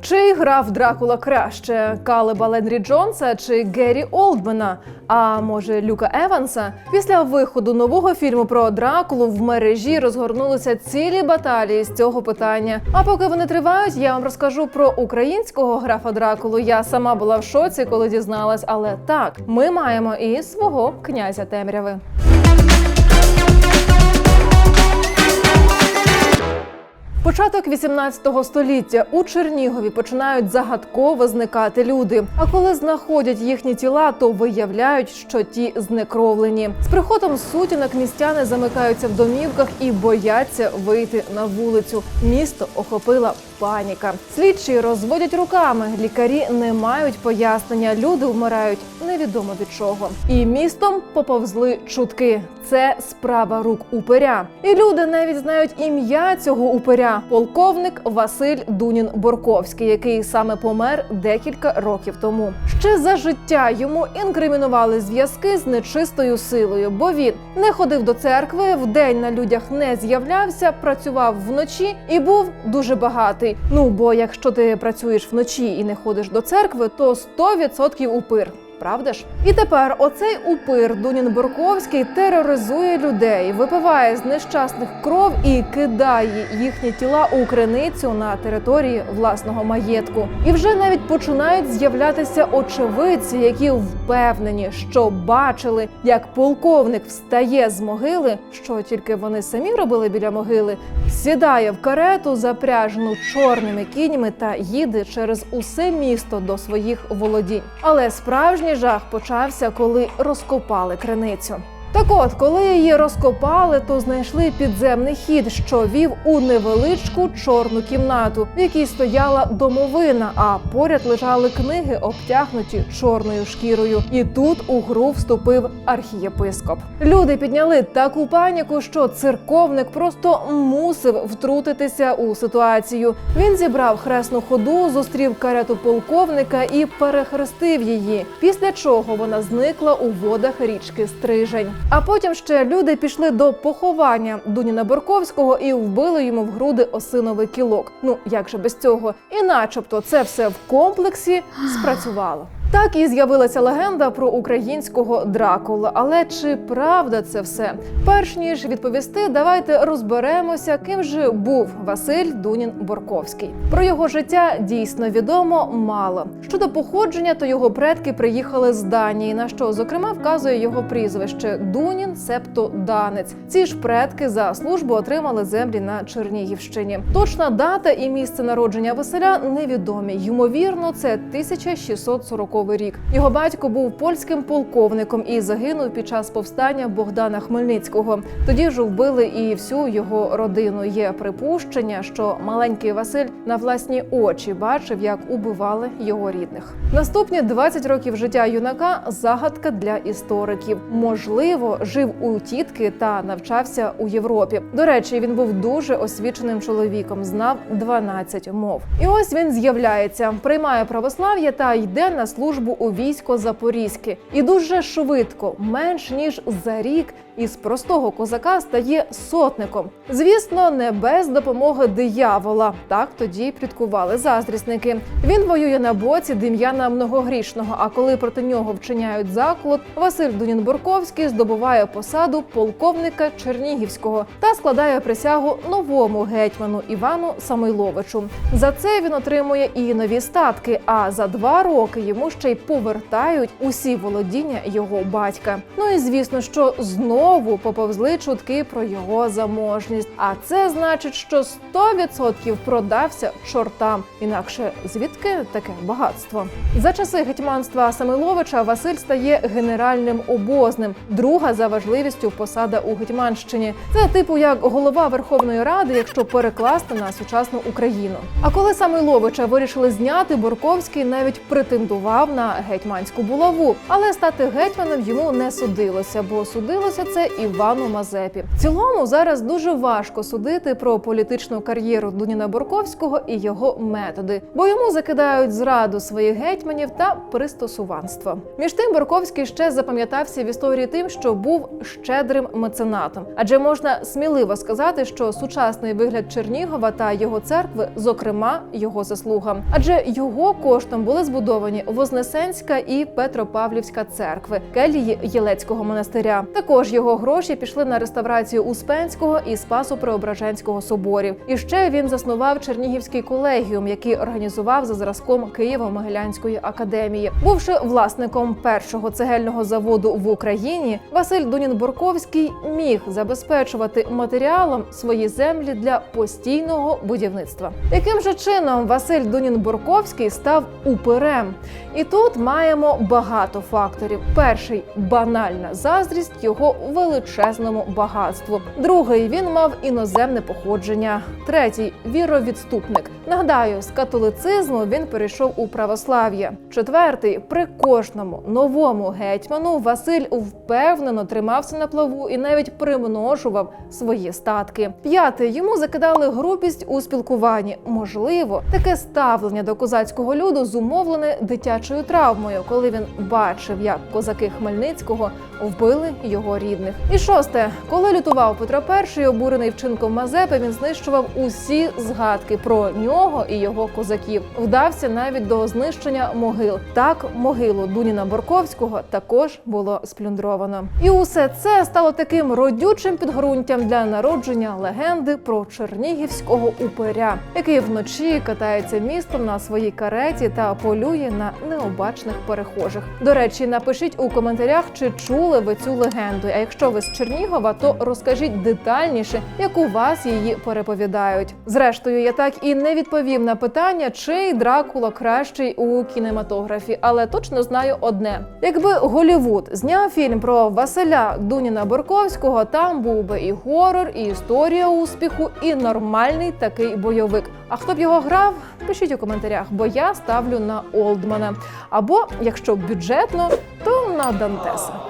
Чи грав Дракула краще Калеба Ленрі Джонса чи Геррі Олдмена? А може Люка Еванса? Після виходу нового фільму про Дракулу в мережі розгорнулися цілі баталії з цього питання. А поки вони тривають, я вам розкажу про українського графа Дракулу. Я сама була в шоці, коли дізналась. Але так, ми маємо і свого князя темряви. Початок 18 століття у Чернігові починають загадково зникати люди. А коли знаходять їхні тіла, то виявляють, що ті знекровлені. З приходом сутінок містяни замикаються в домівках і бояться вийти на вулицю. Місто охопила паніка. Слідчі розводять руками. Лікарі не мають пояснення. Люди вмирають невідомо від чого. І містом поповзли чутки. Це справа рук упиря. І люди навіть знають ім'я цього упиря полковник Василь Дунін Борковський, який саме помер декілька років тому. Ще за життя йому інкримінували зв'язки з нечистою силою, бо він не ходив до церкви, вдень на людях не з'являвся, працював вночі і був дуже багатий. Ну бо якщо ти працюєш вночі і не ходиш до церкви, то 100% упир. Правда ж? І тепер оцей упир Дунін Борковський тероризує людей, випиває з нещасних кров і кидає їхні тіла у криницю на території власного маєтку. І вже навіть починають з'являтися очевидці, які впевнені, що бачили, як полковник встає з могили, що тільки вони самі робили біля могили, сідає в карету, запряжену чорними кіньми, та їде через усе місто до своїх володінь. Але справжній жах почався, коли розкопали криницю. Так от, коли її розкопали, то знайшли підземний хід, що вів у невеличку чорну кімнату, в якій стояла домовина, а поряд лежали книги, обтягнуті чорною шкірою. І тут у гру вступив архієпископ. Люди підняли таку паніку, що церковник просто мусив втрутитися у ситуацію. Він зібрав хресну ходу, зустрів карету полковника і перехрестив її. Після чого вона зникла у водах річки Стрижень. А потім ще люди пішли до поховання Дуніна Борковського і вбили йому в груди осиновий кілок. Ну як же без цього? І начебто це все в комплексі спрацювало. Так і з'явилася легенда про українського Дракула. Але чи правда це все? Перш ніж відповісти, давайте розберемося, ким же був Василь Дунін Борковський. Про його життя дійсно відомо мало. Щодо походження, то його предки приїхали з Данії, на що зокрема вказує його прізвище Дунін, себто Данець. Ці ж предки за службу отримали землі на Чернігівщині. Точна дата і місце народження Василя невідомі. Ймовірно, це 1640 рік. Його батько був польським полковником і загинув під час повстання Богдана Хмельницького. Тоді ж вбили і всю його родину. Є припущення, що маленький Василь на власні очі бачив, як убивали його рідних. Наступні 20 років життя юнака загадка для істориків. Можливо, жив у тітки та навчався у Європі. До речі, він був дуже освіченим чоловіком, знав 12 мов. І ось він з'являється, приймає православ'я та йде на службу у військо Запорізьке. І дуже швидко, менш ніж за рік, із простого козака стає сотником. Звісно, не без допомоги диявола. Так тоді пліткували заздрісники. Він воює на боці Дем'яна Многогрішного. А коли проти нього вчиняють заклад, Василь Дунін Борковський здобуває посаду полковника Чернігівського та складає присягу новому гетьману Івану Самойловичу. За це він отримує і нові статки. А за два роки йому ще й повертають усі володіння його батька. Ну і звісно, що знову поповзли чутки про його заможність. А це значить, що 100% продався чортам. Інакше звідки таке багатство? За часи гетьманства Самиловича Василь стає генеральним обозним, друга за важливістю посада у Гетьманщині. Це типу як голова Верховної Ради, якщо перекласти на сучасну Україну. А коли Самойловича вирішили зняти, Борковський навіть претендував на гетьманську булаву, але стати гетьманом йому не судилося, бо судилося це Івану Мазепі. В цілому зараз дуже важко судити про політичну кар'єру Дуніна Борковського і його методи, бо йому закидають зраду своїх гетьманів та пристосуванство. Між тим Борковський ще запам'ятався в історії тим, що був щедрим меценатом, адже можна сміливо сказати, що сучасний вигляд Чернігова та його церкви, зокрема, його заслуга, адже його коштом були збудовані Вознесенська і Петропавлівська церкви, келії Єлецького монастиря. Також його гроші пішли на реставрацію Успенського і Спасо-Преображенського соборів. І ще він заснував Чернігівський колегіум, який організував за зразком Києво-Могилянської академії. Бувши власником першого цегельного заводу в Україні, Василь Дунін-Борковський міг забезпечувати матеріалом свої землі для постійного будівництва. Яким же чином Василь Дунін-Борковський став уперем? І тут маємо багато факторів. Перший банальна заздрість його величезному багатству. Другий він мав іноземне походження. Третій віровідступник. Нагадаю, з католицизму він перейшов у православ'я. Четвертий при кожному новому гетьману Василь впевнено тримався на плаву і навіть примножував свої статки. П'ятий йому закидали грубість у спілкуванні. Можливо, таке ставлення до козацького люду зумовлене дитячою травмою, коли він бачив, як козаки Хмельницького вбили його рідних. І шосте, коли лютував Петро І, обурений вчинком Мазепи, він знищував усі згадки про нього і його козаків. Вдався навіть до знищення могил. Так, могилу Дуніна Борковського також було сплюндровано. І усе це стало таким родючим підґрунтям для народження легенди про чернігівського упиря, який вночі катається містом на своїй кареті та полює на необачних перехожих. До речі, напишіть у коментарях, чи чули ви цю легенду. А якщо ви з Чернігова, то розкажіть детальніше, як у вас її переповідають. Зрештою, я так і не відповів на питання, чий Дракула кращий у кінематографі, але точно знаю одне: якби Голівуд зняв фільм про Василя Дуніна Борковського, там був би і горор, і історія успіху, і нормальний такий бойовик. А хто б його грав? Пишіть у коментарях, бо я ставлю на Олдмана. Або якщо бюджетно, то на Дантеса.